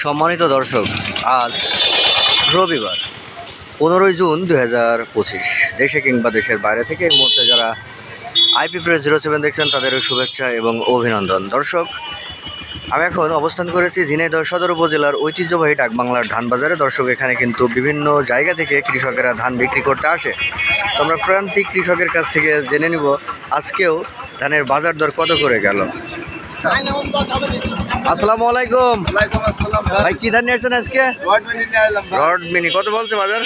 সম্মানিত দর্শক, আজ রবিবার, পনেরোই জুন দু হাজার পঁচিশ। দেশে কিংবা দেশের বাইরে থেকে এই মুহূর্তে যারা আইপি প্রেস জিরো সেভেন দেখছেন, তাদের শুভেচ্ছা এবং অভিনন্দন। দর্শক, আমি এখন অবস্থান করেছি ঝিনাইদহ সদর উপজেলার ঐতিহ্যবাহী ডাকবাংলার ধান বাজারে দর্শক, এখানে কিন্তু বিভিন্ন জায়গা থেকে কৃষকেরা ধান বিক্রি করতে আসে। তো আমরা প্রান্তিক কৃষকের কাছ থেকে জেনে নিব, আজকেও ধানের বাজার দর কত করে গেল? আসসালামু আলাইকুম। ওয়ালাইকুম আসসালাম ভাই। কি ধান নিয়ে আসছেন আজকে? রড মিনি কত বলছে বাজার?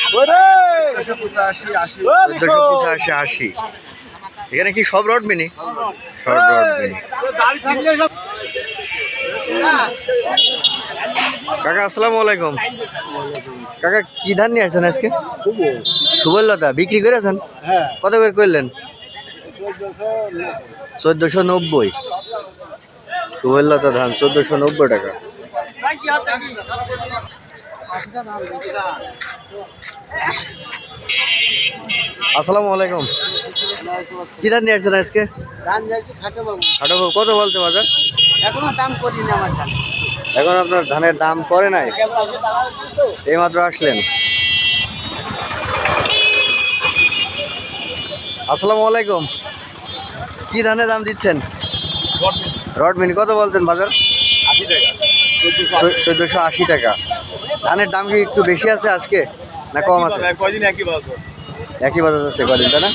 চোদ্দশো পঁচাশি আশি। এখানে কি সব রড মিনি? সব রড মিনি। কাকা আসসালামু আলাইকুম। কাকা কি ধান নিয়ে আসছেন আজকে? সুবললতা বিক্রি করেছেন? হ্যাঁ। কত করে করলেন? চোদ্দোশো নব্বই। সুবললতা ধান চোদ্দোশো নব্বই টাকা। আসসালামু আলাইকুম। কি ধান নিয়ে আসছেন আজকে? বাবু কত বলছে বাজার? এখনও দাম করি না আমার ধান। এখন আপনার ধানের দাম করে নাই? এইমাত্র আসলেন। আসসালামু আলাইকুম। কি ধানের দাম দিচ্ছেন? রড মিনি কত বলছেন বাজার? আশি টাকা। চোদ্দোশো আশি টাকা। ধানের দাম কি একটু বেশি আছে আজকে না কম আছে? একই বাজার আছে কদিন তাই না?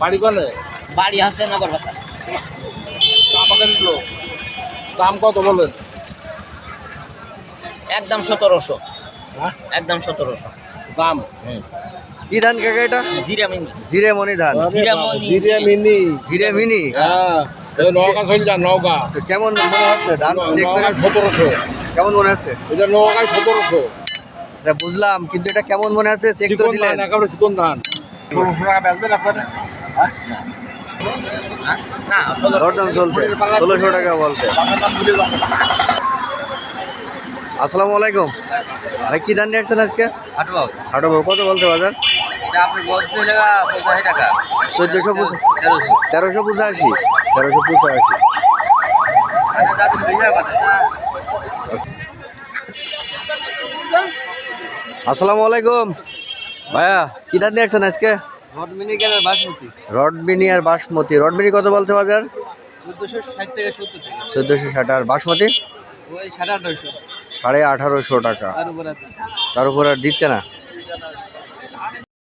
বাড়ি কলে বাড়ি আছে নগর আমাকে দাম কত বলেন? একদম সতেরোশো। হ্যাঁ? একদম সতেরোশো। দাম? কি ধান কাকা এটা? জিরা মিনি। জিরে মনি ধান। জিরামণি। জিরে মিনি। জিরে মিনি। হ্যাঁ। এই নৌকা চলছে নৌকা কেমন মনে হচ্ছে? ধান চেক করে সতেরোশো। কেমন মনে হচ্ছে? এটা নৌকায় সতেরোশো। আচ্ছা বুঝলাম কিন্তু এটা কেমন মনে আছে চেক তো চিকন দিলেন। ধান একেবারে চিকন ধান। বেচবেন আপনারা? না ষোলো দরদাম চলছে। ষোলোশো টাকা বলছে আপনার দাম ভুলে যাবেন আসসালামু আলাইকুম। ভাই কি ধান নিয়ে আসছেন আজকে? হাঁটু বাবু। হাটো বাবু কত বলছে বাজার? চোদ্দোশো তেরোশো। পঁচাশি। তেরোশো পঁচাশি। আচ্ছা আসসালামু আলাইকুম। ভাইয়া কি ধান নিয়ে আসছেন আজকে? মিনি রডমিনি আর বাসমতি। রডমিনি কত বলছে বাজার? চোদ্দোশো ষাট থেকে সত্তর টাকা। চোদ্দোশো ষাট। আর বাসমতি? ওই সাড়ে আঠারোশো সাড়ে আঠারোশো টাকা। তার উপরে আর দিচ্ছে না।